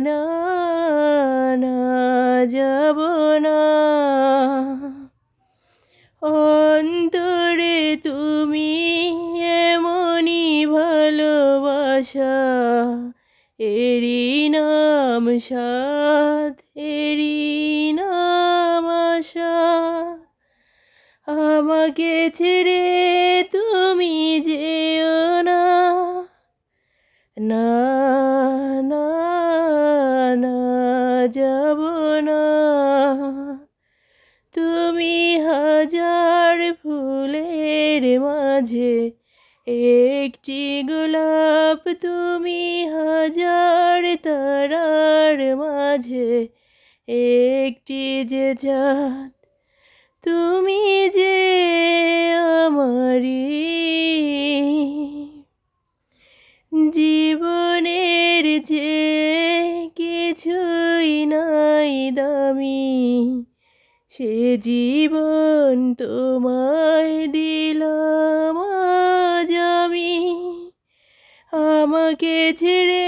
না না, যাব না। অন্তরে তুমি এমনই ভালোবাসা এরি নাম সাথ এরি নাম আশা। আমাকে ছেড়ে তুমি যেও না। না যাব না। তুমি হাজার ফুলের মাঝে একটি গোলাপ, তুমি হাজার তারার মাঝে একটি যে চাঁদ। তুমি যে আমারি জীবনের যে নাই দামি সে জীবন তোমায় দিলাম আজ আমি। আমাকে ছেড়ে